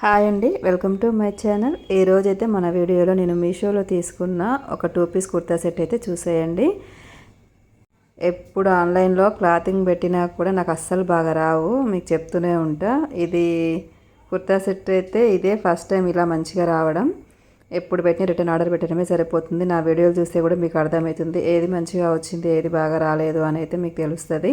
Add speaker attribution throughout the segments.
Speaker 1: Hi అండి welcome to my channel. ఈ రోజైతే మన వీడియోలో నేను మీషోలో తీసుకున్న ఒక టూ పీస్ కుర్తా సెట్ అయితే చూసేయండి. ఎప్పుడు ఆన్లైన్లో క్లాతింగ్ పెట్టినా కూడా నాకు అస్సలు బాగా రావు మీకు చెప్తూనే ఉంటా. ఇది కుర్తా సెట్ అయితే ఇదే ఫస్ట్ టైం ఇలా మంచిగా రావడం. ఎప్పుడు పెట్టిన రిటర్న్ ఆర్డర్ పెట్టడమే సరిపోతుంది. నా వీడియోలు చూస్తే కూడా మీకు అర్థమవుతుంది ఏది మంచిగా వచ్చింది ఏది బాగా రాలేదు అని అయితే మీకు తెలుస్తుంది.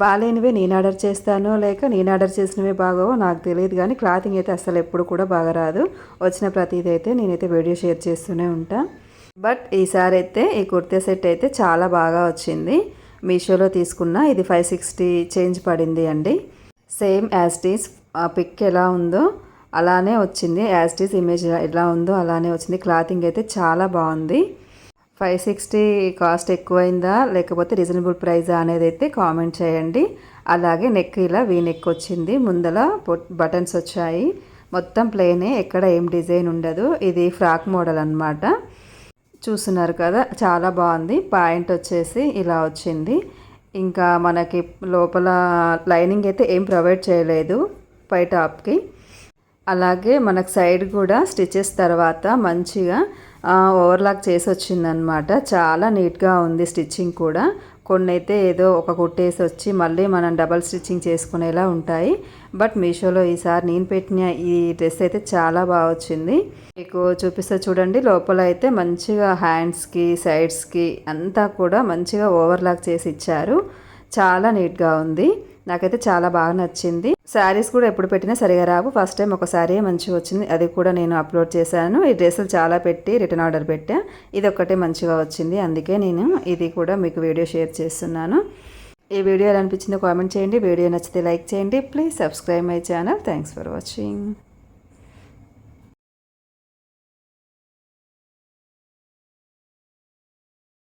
Speaker 1: బాగాలేనివే నేను ఆర్డర్ చేస్తానో లేక నేను ఆర్డర్ చేసినవే బాగోవో నాకు తెలియదు కానీ క్లాతింగ్ అయితే అసలు ఎప్పుడు కూడా బాగా రాదు. వచ్చిన ప్రతిదీ అయితే నేనైతే వీడియో షేర్ చేస్తూనే ఉంటా. బట్ ఈసారి అయితే ఈ కుర్తా సెట్ అయితే చాలా బాగా వచ్చింది. మీషోలో తీసుకున్న ఇది ఫైవ్ సిక్స్టీ చేంజ్ పడింది అండి. సేమ్ యాస్టీస్ ఆ పిక్ ఎలా ఉందో అలానే వచ్చింది. యాస్టీస్ ఇమేజ్ ఎలా ఉందో అలానే వచ్చింది. క్లాతింగ్ అయితే చాలా బాగుంది. ఫైవ్ సిక్స్టీ కాస్ట్ ఎక్కువైందా? లేకపోతే రీజనబుల్ ప్రైజా అనేది అయితే కామెంట్ చేయండి. అలాగే నెక్ ఇలా వీ నెక్ వచ్చింది. ముందల బటన్స్ వచ్చాయి. మొత్తం ప్లేనే ఎక్కడ ఏం డిజైన్ ఉండదు. ఇది ఫ్రాక్ మోడల్ అనమాట చూస్తున్నారు కదా చాలా బాగుంది. పాయింట్ వచ్చేసి ఇలా వచ్చింది. ఇంకా మనకి లోపల లైనింగ్ అయితే ఏం ప్రొవైడ్ చేయలేదు పై టాప్కి. అలాగే మనకు సైడ్ కూడా స్టిచెస్ తర్వాత మంచిగా ఓవర్లాక్ చేసి వచ్చిందనమాట చాలా నీట్గా ఉంది స్టిచ్చింగ్ కూడా. కొన్ని అయితే ఏదో ఒక కుట్టేసి వచ్చి మళ్ళీ మనం డబల్ స్టిచ్చింగ్ చేసుకునేలా ఉంటాయి. బట్ మీషోలో ఈసారి నేను పెట్టిన ఈ డ్రెస్ అయితే చాలా బాగా వచ్చింది. మీకు చూపిస్తే చూడండి. లోపల అయితే మంచిగా హ్యాండ్స్కి సైడ్స్కి అంతా కూడా మంచిగా ఓవర్లాక్ చేసి ఇచ్చారు. చాలా నీట్గా ఉంది. నాకైతే చాలా బాగా నచ్చింది. శారీస్ కూడా ఎప్పుడు పెట్టినా సరిగా రావు. ఫస్ట్ టైం ఒక శారీ మంచిగా వచ్చింది. అది కూడా నేను అప్లోడ్ చేశాను. ఈ డ్రెస్సులు చాలా పెట్టి రిటర్న్ ఆర్డర్ పెట్టా. ఇది ఒక్కటే మంచిగా వచ్చింది. అందుకే నేను ఇది కూడా మీకు వీడియో షేర్ చేస్తున్నాను. ఈ వీడియో అనిపించిందో కామెంట్ చేయండి. వీడియో నచ్చితే లైక్ చేయండి. Please subscribe my channel. Thanks for watching.